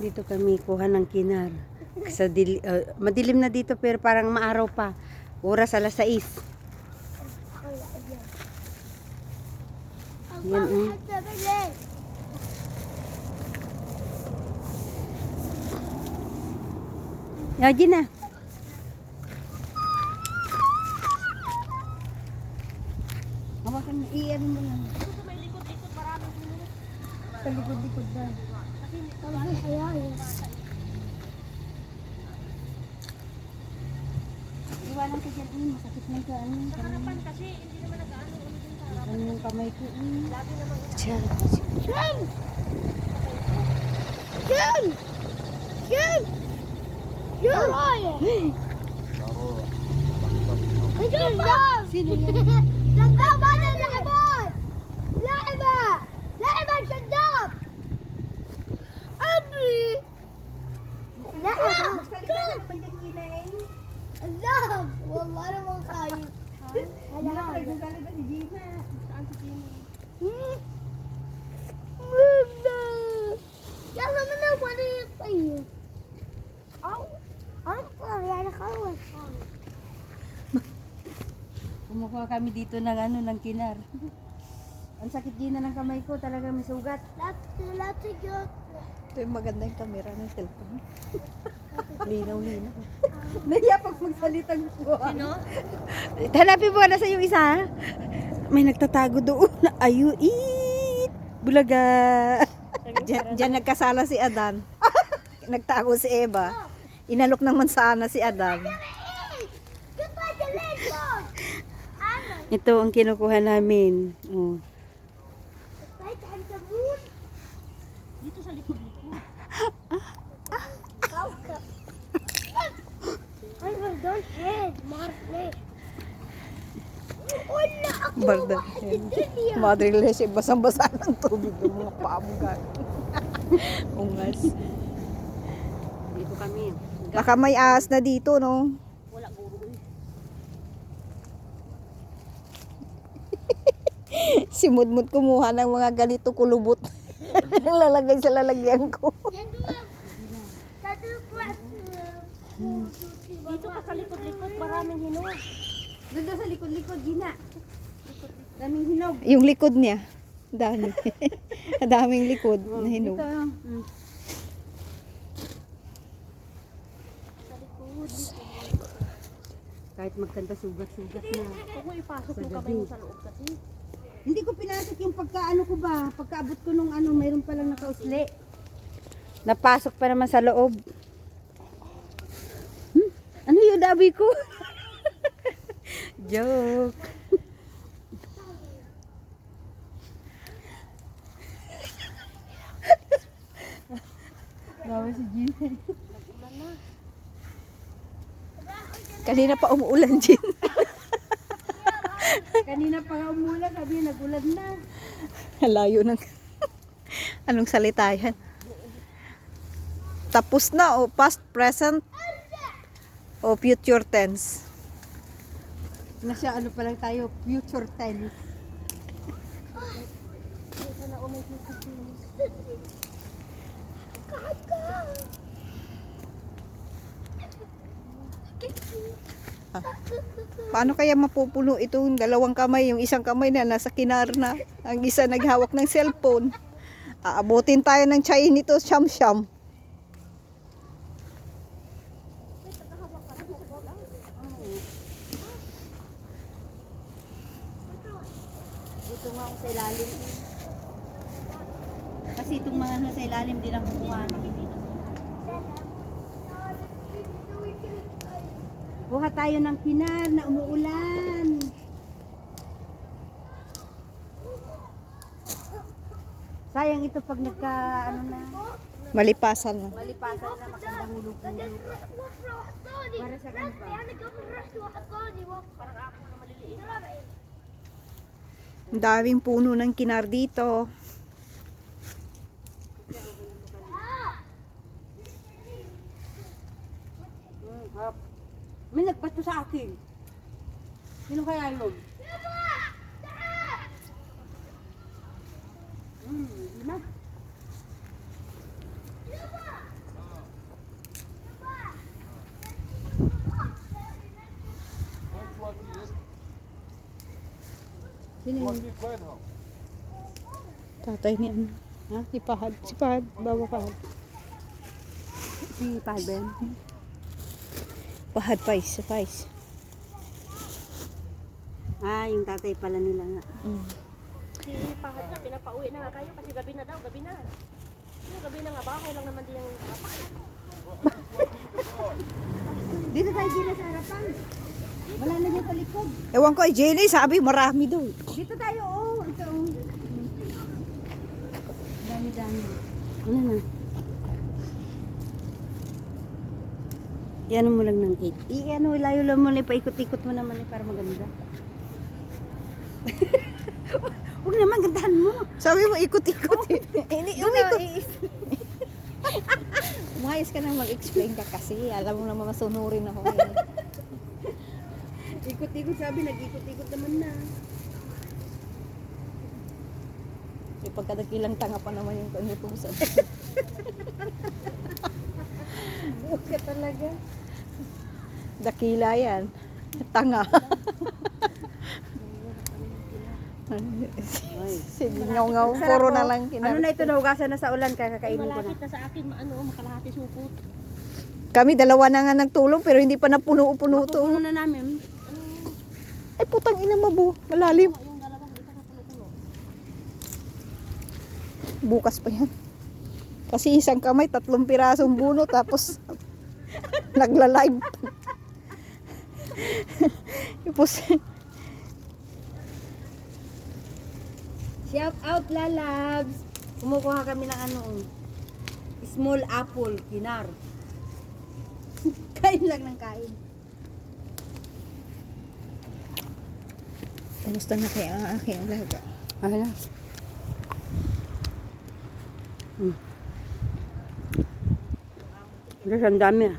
Dito kami kuha ng kinar. Sa dili, uh, madilim na dito pero parang maaraw pa. Oras alas 6. Yan, mm. Yaji na. Hawakan mo, iyan mo lang. Sa likod-likod na. Iwanan ka dyan eh, masakit na ka ano. Nakarapan kasi, hindi naman nag-ano. Ano yung kamay ko eh. Lagi naman. Diyan! Diyan! Diyan! Diyan! Diyan! Diyan! Diyan! Diyan! Diyan! Diyan! Diyan! wala namang kayo. Hala. Nagdadala ba si Gina? Saan si Gina? Ganda! Yan naman na, paano yung tayo? Ang, ang pangyari ka, wala Kumukuha kami dito ng ano, ng kinar. Ang sakit din ng kamay ko, talaga may sugat. Ito yung maganda yung camera ng cellphone. Linaw-linaw. Naya pag magsalitang po. Sino? Hanapin mo, nasa yung isa. May nagtatago doon. Ayu, eat! Bulaga! Diyan, diyan nagkasala si Adan. Nagtago si Eva. Inalok ng mansana si Adan. Ito ang kinukuha namin. Oh. Don't head, Marley. Wala ako Barda. Madre Lese, eh, basang-basa ng tubig ng mga pamugat. Ungas. Dito kami. Baka may ahas na dito, no? Wala guro. si Mudmud kumuha ng mga ganito kulubot. Lalagay sa lalagyan ko. Tattoo dito ka sa likod-likod, maraming hinog. Doon sa likod-likod, Gina. Daming hinog. Yung likod niya. Dami. Daming likod na hinog. Dito. Mm. Kahit magkanta sugat-sugat na. Huwag mo ipasok Sa yung kamay mo sa loob kasi. Hindi ko pinasok yung pagkaano ko ba? Pagkaabot ko nung ano, mayroon palang nakausli. Napasok pa naman sa loob. Ano yung dabi ko? Joke. Gawa si Gina. Kanina pa umuulan din. Kanina pa nga umulan, sabi nagulan na. Layo ng... Anong salita yan? Tapos na o past, present o future tense. Nasa ano pa lang tayo, future tense. Paano kaya mapupuno itong dalawang kamay, yung isang kamay na nasa kinar na, ang isa naghawak ng cellphone. Aabutin tayo ng chay nito, siyam-siyam. Tunga ko sa ilalim. Kasi itong mga nasa ilalim din ang kukuha. Buha tayo ng pinar na umuulan. Sayang ito pag nagka ano na. Malipasan na. Malipasan na magkandahulog na. Para sa kanila. Ano, Parang ako na maliliit. Ang daming puno ng kinar dito. May nagpasto sa akin. Sino kaya yun? Hmm, Yun? Tatay ni ano. Ha? Si Pahad. Si Pahad. Baba Pahad. Si Pahal ba yun? Pahad Pais. Si Pais. Ah, yung tatay pala nila nga. Mm. Si Pahat na, pinapauwi na nga kayo kasi gabi na daw, gabi na. Ano, gabi na nga, bahay lang naman din yung kapat. Dito tayo gila sa harapan. Wala na dyan sa likod. Ewan ko, ay Jenny, sabi marami daw. Dito tayo, oh. Ito, oh. Dami-dami. Ano na? Iano mo lang ng 8. I-ano, layo lang mo lang, paikot-ikot mo naman eh, para maganda. Huwag naman, gandahan mo. Sabi mo, ikot-ikot. eh. Ini, umikot. i- Umayos ka nang mag-explain ka kasi. Alam mo naman masunurin ako. eh. Ikot-ikot sabi, nag-ikot-ikot naman na. Eh, pagkadakilang tanga pa naman yung kanutusan. Buka ka talaga. Dakila yan. Tanga. Sige, ngaw-ngaw. Puro na lang Ano kinar. na ito, nahugasan na sa ulan, kaya Ay, kakainin ko na. malapit na sa akin, ano, makalahati supot. Kami dalawa na nga nagtulong pero hindi pa napuno-puno to. Puno na namin. Ay putang ina. Malalim. Hindi pa napuno-puno. Bukas pa yan. Kasi isang kamay, tatlong pirasong buno tapos nagla-live. Tapos Shout out, lalabs! Kumukuha kami ng ano, small apple, kinar. kain lang ng kain. Kamusta na kaya ang aking alaga? Na. Hmm. Ang dami ah.